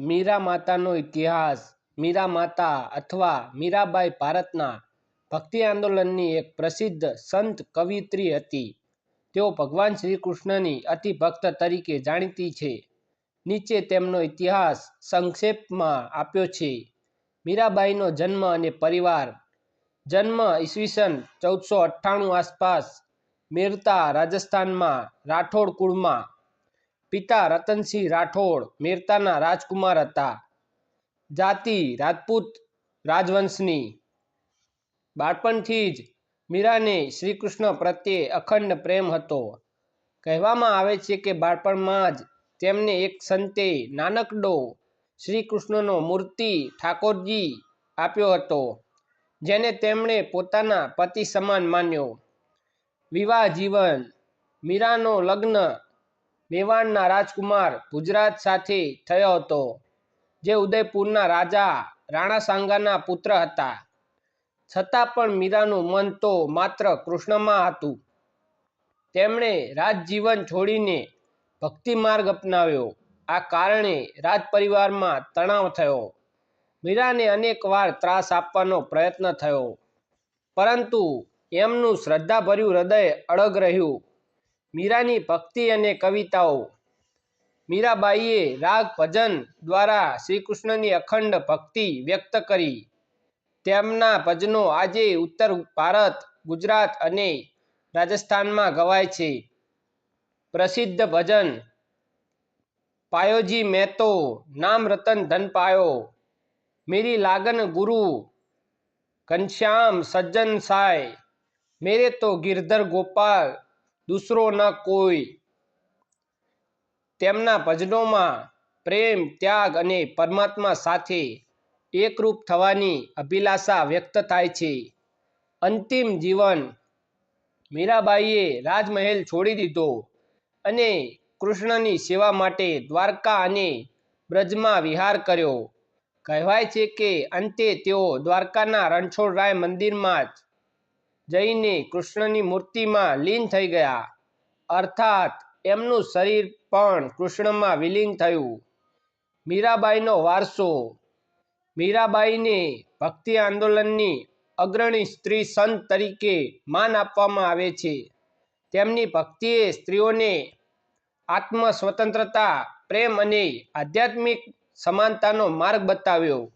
મીરા માતાનો ઇતિહાસ, મીરા માતા અથવા મીરાબાઈ ભારતના ભક્તિ આંદોલનની એક પ્રસિદ્ધ સંત કવિત્રી હતી. તેઓ ભગવાન શ્રી કૃષ્ણની અતિભક્ત તરીકે જાણીતી છે. નીચે તેમનો ઇતિહાસ સંક્ષેપમાં આપ્યો છે. મીરાબાઈનો જન્મ અને પરિવાર. જન્મ ઈસવીસન ચૌદસો અઠ્ઠાણું આસપાસ મેરતા રાજસ્થાનમાં રાઠોડ કુળમાં પિતા રતનસિંહ રાઠોડ મેરતાના રાજકુમાર હતા. જાતિ રાજપૂત રાજવંશની. બાળપણથી જ મીરાને શ્રીકૃષ્ણ પ્રત્યે અખંડ પ્રેમ હતો. કહેવામાં આવે છે કે બાળપણમાં જ તેમને એક સંતે નાનકડો શ્રીકૃષ્ણનો મૂર્તિ ઠાકોરજી આપ્યો હતો, જેને તેમણે પોતાના પતિ સમાન માન્યો. વિવાહ જીવન, મીરાનો લગ્ન મેવાડના રાજકુમાર ગુજરાત સાથે થયો હતો, જે ઉદયપુરના રાજા રાણા સાંગાના પુત્ર હતા. છતાં પણ મીરાનું મન તો માત્ર કૃષ્ણમાં હતું. તેમણે રાજજીવન છોડીને ભક્તિ માર્ગ અપનાવ્યો. આ કારણે રાજપરિવારમાં તણાવ થયો. મીરાને અનેકવાર ત્રાસ આપવાનો પ્રયત્ન થયો. પરંતુ એમનું શ્રદ્ધાભર્યું હૃદય અડગ રહ્યું. મીરાની ભક્તિ અને કવિતાઓ. મીરાબાઈએ રાગ ભજન દ્વારા શ્રી કૃષ્ણની અખંડ ભક્તિ વ્યક્ત કરી. તેમના ભજનો આજે ઉત્તર ભારત, ગુજરાત અને રાજસ્થાનમાં ગવાય છે. પ્રસિદ્ધ ભજન પાયોજી મહેતો, નામ રતન ધન પાયો, મેરી લાગન ગુરુ, ઘનશ્યામ સજ્જન સાય, મેરે તો ગિરધર ગોપાલ દૂસરો ન કોઈ. તેમના ભજનોમાં પ્રેમ, ત્યાગ અને પરમાત્મા સાથે એકરૂપ થવાની અભિલાષા વ્યક્ત થાય છે. અંતિમ જીવન મીરાબાઈએ રાજમહેલ છોડી દીધો અને કૃષ્ણની સેવા માટે દ્વારકા અને બ્રજમાં વિહાર કર્યો. કહેવાય છે કે અંતે તેઓ દ્વારકાના રણછોડરાય મંદિરમાં જ જઈને કૃષ્ણની મૂર્તિમાં લીન થઈ ગયા. અર્થાત, એમનું શરીર પણ કૃષ્ણમાં વિલીન થયું. મીરાબાઈનો વારસો. મીરાબાઈને ભક્તિ આંદોલનની અગ્રણી સ્ત્રી સંત તરીકે માન આપવામાં આવે છે. તેમની ભક્તિએ સ્ત્રીઓને આત્મ સ્વતંત્રતા પ્રેમ અને આધ્યાત્મિક સમાનતાનો માર્ગ બતાવ્યો.